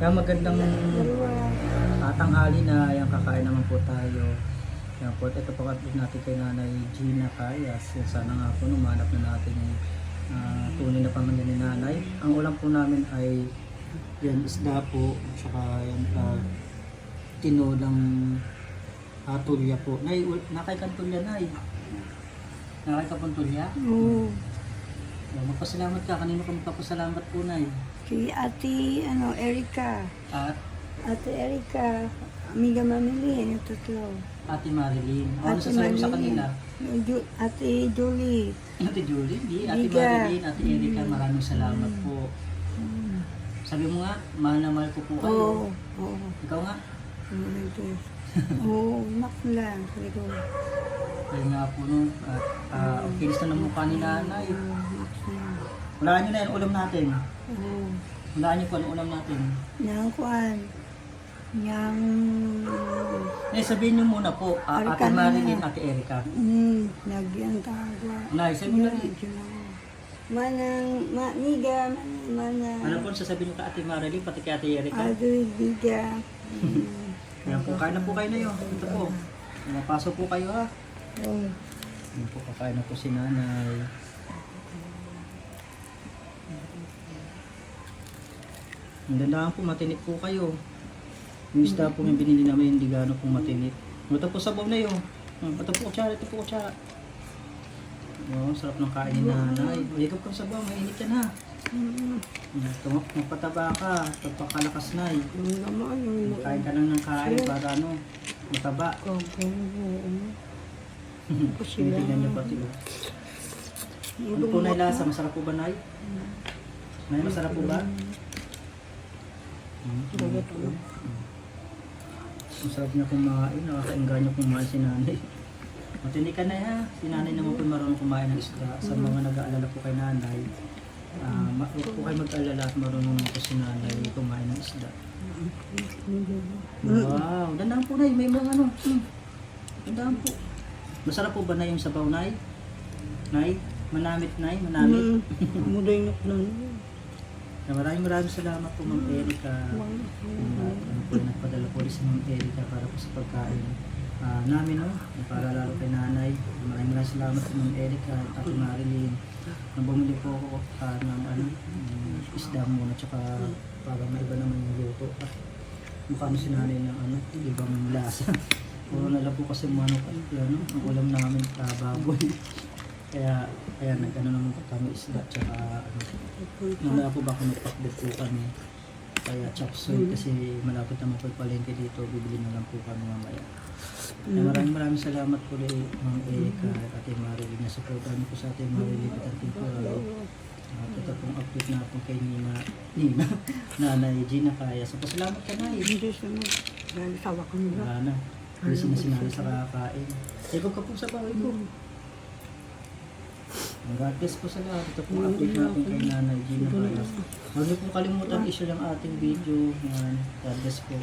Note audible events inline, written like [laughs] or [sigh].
Kaya magandang uh, tanghali na yung kakain naman po tayo. Yan po, ito po update natin kay Nanay Gina Kayas. Sana nga po numanap na natin yung ah, tunay na pamilya ni Nanay. Ang ulam po namin ay yan, isda po, tsaka yan, uh, tinolang uh, tulya po. Nay, nakay kang tulya, Nay. Nakay ka? Oo. Oh, magpasalamat ka. Kanino ka magpapasalamat po, Nay? Si Ate, ano, Erika. At Ate Erika. Amiga mamili, yung tatlo. Ate Marilyn. Ano Ate sasabihin mo sa kanila? Ju- Ate Julie. Ate Julie, di. Ate Liga. Marilyn, Ate Erika, maraming salamat po. Sabi mo nga, mahal na mahal ko po kayo. Oo. Oo. Ikaw nga, [laughs] Oo. Diyos. Oo. Mak lang. Sabi ko. Kayo nga po nun. At uh, ang kinis na ng mukha ni nanay. Walaan nyo na yung ulam natin. Oo. Walaan nyo po ang ulam natin. Yang kuan. Yang... Eh, sabihin nyo muna po, ah, Ate Arika na. Marilyn, Ate Erika. Hmm. Nagyan tawa. Nay, sabihin mo na Manang, maniga, manang, manang. Ano po ang sasabihin nyo kay Ate Marilyn, pati kay Ate Erika? Adoy, biga. Kaya po, kain na po kayo na yun. Ito po. Mapasok po kayo ha. Oo. Yan po, kakain na po si nanay. Ang dandaan po, matinit po kayo. Yung isda po yung binili namin, hindi gano'n po matinit. Ito po sabaw na yun. Hmm, Ito po kutsara, ito po kutsara. Oh, sarap ng kain ni nanay. Mayigap kang sabaw, mainit yan ha. Hmm. Ito, magpataba ka, pagpakalakas na eh. Kain ka lang ng kain para ano, mataba. kagong Kasi Hindi niyo pati. oh. Na lasa? Masarap po ba, Nay? Nay, masarap po ba? Po. ano? Masarap niya kumain. Nakakainganyo kumain si nanay. Matinig ka na ha. Si nanay naman po marunong kumain ng isda. Sa mga nag-aalala po kay nanay, ah, ma- huwag po kayo mag-alala at marunong naman po si nanay kumain ng isda. Wow! Dandaan po, Nay. May mga ano. Dandaan po. Masarap po ba na yung sabaw, Nay? Nay? Manamit, Nay? Manamit? [laughs] Muday na lang. Na maraming maraming salamat po, Ma'am Erika. Yung, uh, ano po, nagpadala po rin si Ma'am Erika para po sa pagkain ah, namin, no? Para lalo kay nanay. Maraming maraming salamat po, Ma'am Erika at Ate Marilyn. Nang bumili po ako ah, ng ano, isda muna, tsaka para maiba naman yung luto. At mukha na si nanay ng ano, ibang lasa. [laughs] Puro na lang po kasi manok at ano, ang ulam namin, ah, baboy. [laughs] Kaya, kaya nag-ano naman po kami isda, tsaka ano, Mamaya po baka magpakbet po kami. Kaya chop suey kasi malapit naman po yung palengke dito. Bibili na lang po kami mamaya. Kaya maraming maraming salamat po kay Ma'am Erika at Ate Marilyn na supportan po sa Ate Marilyn at Ate Puro. At ito pong update na po kay Nina, Nina, [laughs] Nanay Gina Kaya. So pasalamat ka na eh. Hindi siya mo. Dahil tawa ko nila. Wala na. Busy na si Nanay sa kakakain. Ikaw ka po sa bahay ko. God bless po sa lahat. Ito pong update natin kay Nanay Gina Kaya. Huwag niyo po kalimutan i-share ang ating video. God bless po.